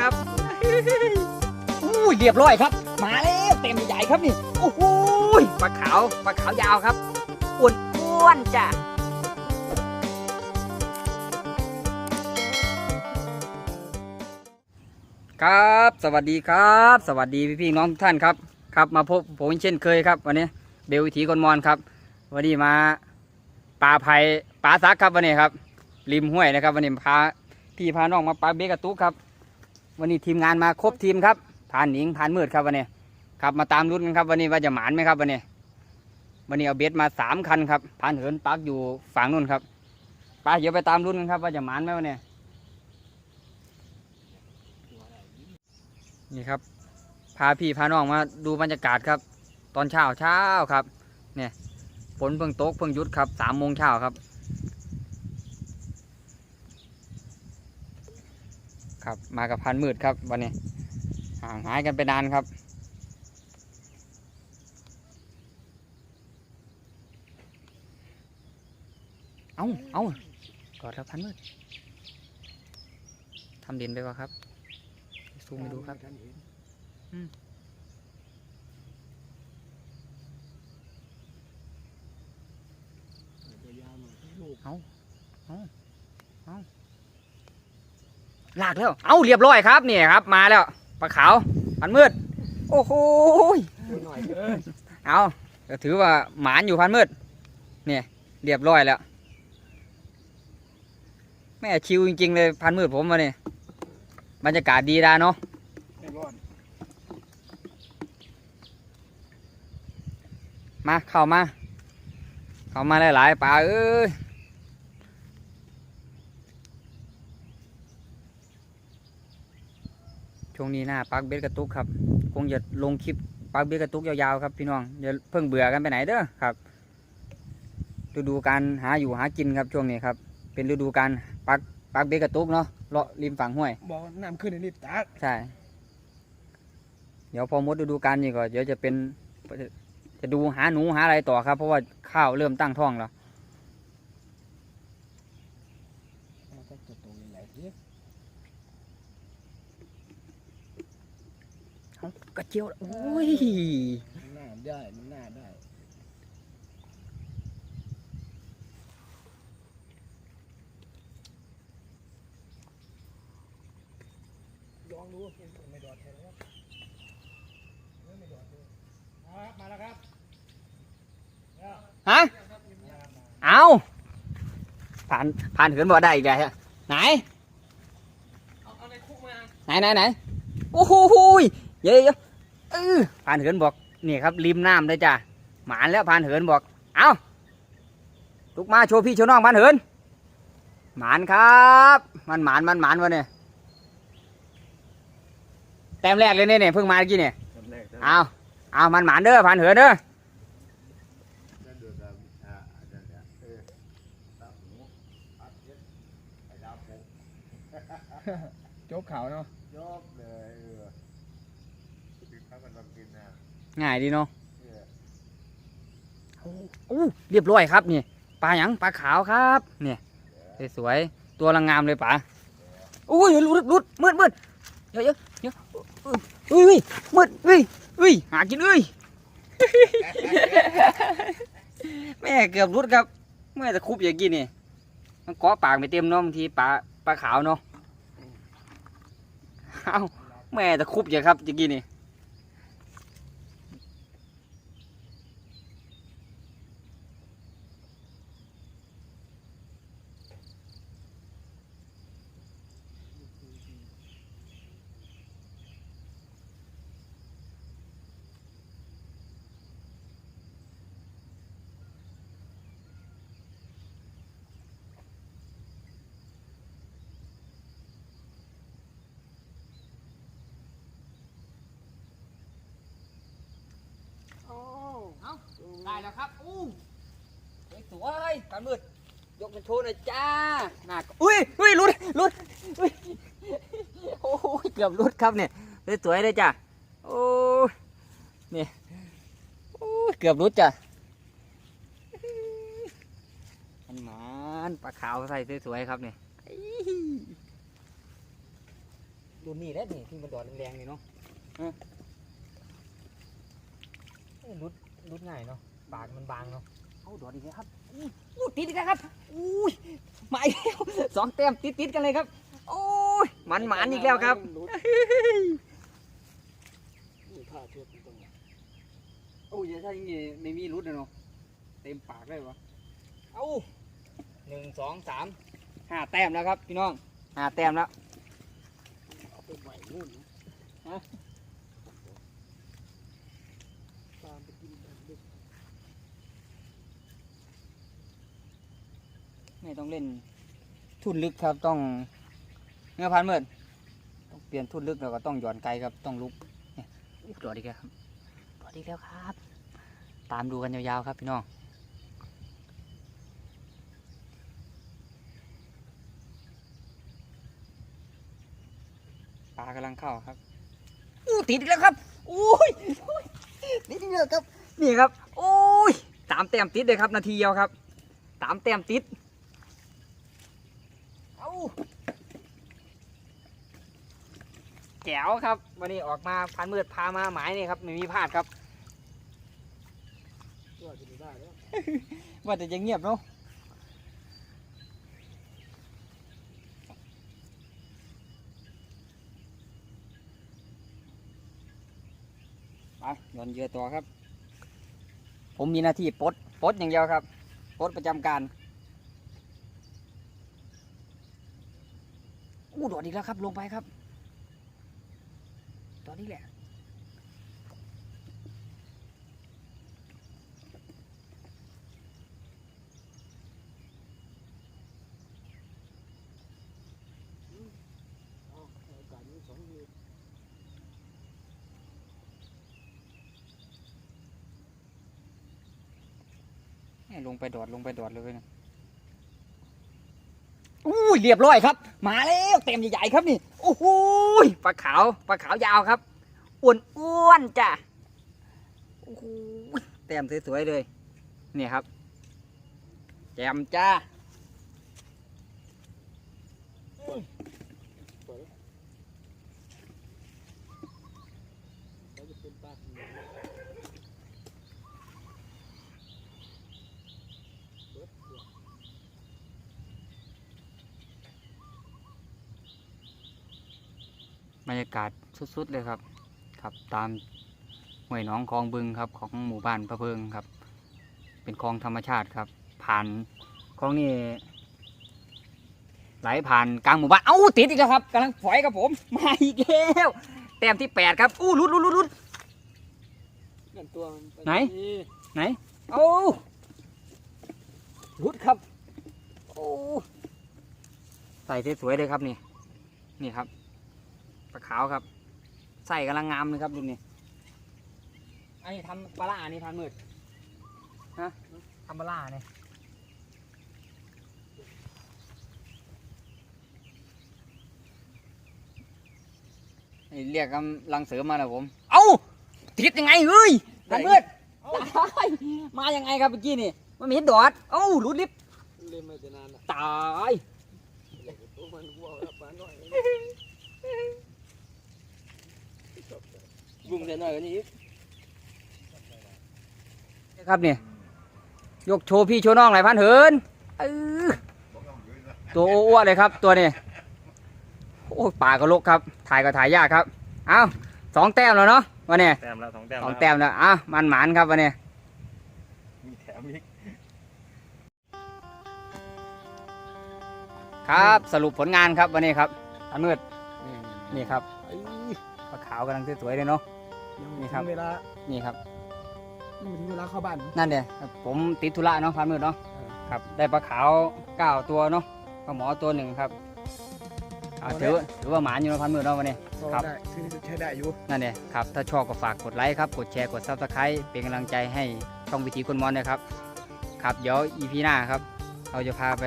ครับอุ้ยเรียบร้อยครับ มาแล้วเต็มใหญ่ครับนี่โอ้โหยปลาขาวปลาขาวยาวครับอ้วนอ้วนๆจ้ะครับ สวัสดีครับ สวัสดีพี่พี่ๆน้องทุกท่านครับครับมาพบผมเช่นเคยครับ วันนี้เบลวิถีคนมอนครับ วันนี้มาปลาไผ่ปลาซักครับวันนี้ครับ ริมห้วยนะครับ วันนี้พาพี่พาน้องมาปลาเบกระตุกครับ วันนี้ทีมงานมาครบทีมครับผ่านหนิงผ่านมืดครับวันนี้ครับมาตามรุ่นกันครับ วันนี้ว่าจะหมานไหมครับวันนี้วันนี้เอาเบสมาสามคันครับผ่านเหินปักอยู่ฝั่งนู้นครับไปเดี๋ยวไปตามรุ่นกันครับ ว่าจะหมานไหมวันนี้นี่ครับ พาพี่พาน้องมาดูบรรยากาศครับ ตอนเช้าเช้าครับ เนี่ยฝนเพิ่งตกเพิ่งยุดครับสามโมงเช้าครับ ครับ มากับพันมืดครับวันนี้ห่างหายกันไปนานครับ เอาเอากอดครับพันมืดทำเด่นไปกว่าครับซูมไปดูครับอืม ลากแล้ว เอาเรียบร้อยครับนี่ครับ มาแล้วปลาขาวพันมืด โอ้โหเอาก็ถือว่าหมานอยู่พันมืดเนี่ยเรียบร้อยแล้วแม่ชิวจริง ๆ เลยพันมืดผมมาเนี่ยบรรยากาศดีดาเนาะมาเข้ามา เข้ามาหลายๆปลาเอ้ย ช่วงนี้หน้าปักเบ็ดกระตุกครับ คงจะลงคลิปปักเบ็ดกระตุกยาวๆครับพี่น้องอย่าเพิ่งเบื่อกันไปไหนเด้อครับฤดูการหาอยู่หากินครับช่วงนี้ครับ เป็นฤดูการปักปักเบ็ดกระตุกเนาะเลาะริมฝั่งห้วยบอกน้ำขึ้นในรีบตักใช่ เดี๋ยวพอหมดฤดูกาลนี่ก็เดี๋ยวจะเป็นจะดูหาหนูหาอะไรต่อครับ เพราะว่าข้าวเริ่มตั้งท้องแล้ว เอาก็ตัวโตใหญ่ๆที เอา กระเจียวอุ้ยมันน่าได้ มันน่าได้ ลองดูไม่ดอดใช่ไหมครับไม่ดอดเลยครับ มาแล้วครับ ฮะ เอาผ่าน ผ่านเหินบ่ได้อีกแล้วฮะไหนเอาเอาในคุกมาไหนไหนไหนโอ้โหยเยอะเยอะเออผ่านเหินบอกนี่ครับริมน้ำเลยจ้ะหมานแล้วผ่านเหินบอก เอาลุกมาโชว์พี่โชว์น้องผ่านเหิน หมานครับ มันหมานมันหมานวะเนี่ยแต้มแรกเลยเนี่ยเนี่ยเพิ่งมาเมื่อกี้เนี่ยเอาเอามันหมานเด้อผ่านเหินเด้อโจ๊กขาวเนาะ ยกเลยเออถึงข้าวมันกินนะ ง่ายดีเนาะเอออู้เรียบร้อยครับนี่ปลาหยังปลาขาวครับเนี่ยสวยๆตัวละงามเลยป๋าอุ้ยรุดรุดมืดมืดเยอะเยอะเยอะอุ้ยอุ้ยมืดอุ้ยอุ้ยหากินอุ้ยแม่เกือบรุดครับแม่จะคุบอย่างกี้นี่มันเกาะปากไม่เต็มเนาะบางทีปลาปลาขาวเนาะเอ้าแม่จะคุบอย่างครับอย่างกี้นี่ ได้แล้วครับ อู้สวยๆกันมืด ยกเป็นโชว์หน่อยจ้าหนักอุ้ยอุ้ยหลุดหลุดอุ้ยโอ้ยเกือบหลุดครับเนี่ยสวยๆเลยจ้าโอ้ยนี่โอ้ยเกือบหลุดจ้ะมันหมานปลาขาวใส่สวยๆครับเนี่ยรุ่นนี้แหละนี่ที่มันดอดแรงๆนี่เนาะเออเอ้ยรุดรุดง่ายเนาะ ปากมันบางเนาะเอาดอดอีกแล้วครับอู้อู้ติดอีกแล้วครับอุ้ยมาอีกแล้วสองแต้มติดติดๆกันเลยครับโอ้ยมันหมานอีกแล้วครับนี่ผ้าเทียบตรงนี้โอ้ยถ้าอย่างนี้ไม่มีรุดเลยเนาะเต็มปากเลยวะเอาหนึ่งสองสามห้าแต้มแล้วครับพี่น้องห้าแต้มแล้วเอาไปไหวนู่นฮะ ตามไปกินแบบดึก ไม่ต้องเล่นทุนลึกครับต้องเนื้อพันเมื่อต้องเปลี่ยนทุนลึกแล้วก็ต้องหย่อนไกลครับต้องลุกเนี่ยอุ๊ยตัวดีกแล้วครับตัวดีกแล้วครับ ตามดูกันยาวๆครับพี่น้องปลากำลังเข้าครับอู้ติดอีกแล้วครับอุ้ยอุ้ยติดอีกแล้วครับนี่ครับโอ้ยสามแต้มติดเลยครับนาทีเดียวครับสามแต้มติด เอา แจ๋วครับ วันนี้ออกมาพันมืดพามาหมายนี่ครับไม่มีพลาดครับว่าแต่จะเงียบเนาะไปย้อนเยื่อต่อครับ ผมมีหน้าที่ปดปดอย่างเดียวครับปดประจำการอู้โดดอีกแล้วครับลงไปครับ ตอนนี้แหละเอาเอาการนี้สองมือเนี่ยลงไปดอดลงไปดอดเลยนะอู้ยเรียบร้อยครับ มาแล้วเต็มใหญ่ๆครับนี่โอ้โหปลาขาวปลาขาวยาวครับอ้วนอ้วนๆจ้ะโอ้โหแต้มสวยๆเลย เนี่ยครับ แจมจ้า แล้วจะเป็นปลาสีเหลืองเบิดเดี๋ยว บรรยากาศสุดๆเลยครับครับตามห้วยหนองคลองบึงครับของหมู่บ้านพระเพิงครับ เป็นคลองธรรมชาติครับ ผ่านคลองนี่ไหลผ่านกลางหมู่บ้านเอ้าติดอีกแล้วครับกำลังฝอยกับผมมาอีกแล้วแต้มที่แปดครับอู้ลุดลุดลุดลุดนั่นตัวมันปไหนนี่โอ้ลุดครับโอ้ใส่สวยๆเลยครับนี่นี่ครับ ปลาขาวครับ ใส่กำลังงามเลยครับรุ่นนี้อันนี้ทำปลาล่าอันนี้พันมืดฮะทำปลาล่าเนี่ยนี่เรียกกำลังเสริมมาแล้วผม เอ้าติดยังไงเฮ้ยพันมืดตายมายังไงครับเมื่อกี้นี่มันไม่เห็นดอดเอ้าหลุดลิฟต์เล่นมาจะนานละตาย ตัวมันวัวแล้วปลาหน่อย บุ้มเส้นหน่อยกันนี้ครับเนี่ยยกโชว์พี่โชว์น้องหลายพันเหินเออตัวอ้วนๆเลยครับ ตัวนี้โอ้ยป่ากระลกครับ ถ่ายก็ถ่ายยากครับ เอ้าสองแต้มแล้วเนาะวันนี้แต้มแล้วสองแต้มสองแล้วแต้มแล้วอะมันหมานครับวันนี้มีแถมอีกครับสรุปผลงานครับวันนี้ครับอันมืดนี่ครับปลาขาวกำลังสวยๆเลยเนาะ นี่ครับเวลานี่ครับ ยังไม่ถึงเวลาเข้าบ้าน นั่นเดียผมติดธุระเนาะพันมืดเนาะเออครับ ได้ปลาขาวเก้าตัวเนาะปลาหมอตัวหนึ่งครับอ่าถือว่าถือว่าหมานอยู่เนาะพันมืดเนาะวันนี้ ก็ครับ ได้คือใช้ได้อยู่นั่นเองครับ ถ้าชอบก็ฝากกดไลค์ครับ กดแชร์กดซับสไครต์เป็นกำลังใจให้ช่องวิถีคนมอนนะครับ ครับเดี๋ยวอีพีหน้าครับ เราจะพาไป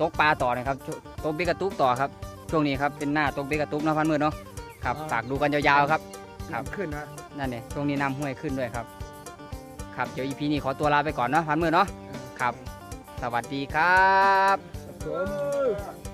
ตกปลาต่อนะครับช่วงตกเบกกระตุกต่อครับ ช่วงนี้ครับเป็นหน้าตกเบกกระตุกเนาะพันมืดเนาะครับฝากดูกันยาวๆครับ ครับขึ้นนะนั่นเองช่วงนี้น้ำห้วยขึ้นด้วยครับ ครับเดี๋ยวอีพีนี้ขอตัวลาไปก่อนเนาะพันมืดเนาะ ครับ สวัสดีครับ ครับผม